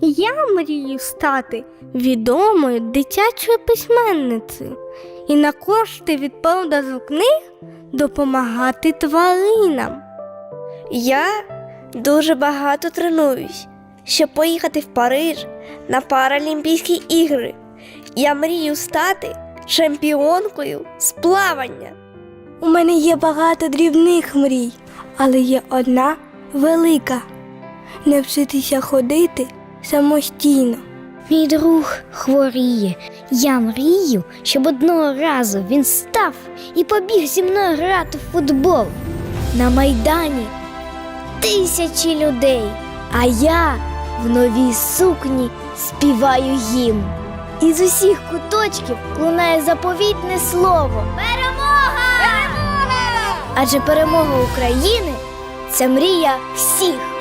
Я мрію стати відомою дитячою письменницею і на кошти від продажу книг допомагати тваринам. Я дуже багато тренуюсь, щоб поїхати в Париж на Паралімпійські ігри. Я мрію стати чемпіонкою з плавання. У мене є багато дрібних мрій, але є одна велика навчитися ходити самостійно. Мій друг хворіє. Я мрію, щоб одного разу він став і побіг зі мною грати в футбол. На майдані тисячі людей, а я в новій сукні співаю їм. Із усіх куточків лунає заповітне слово. Перемога! Адже перемога України це мрія всіх.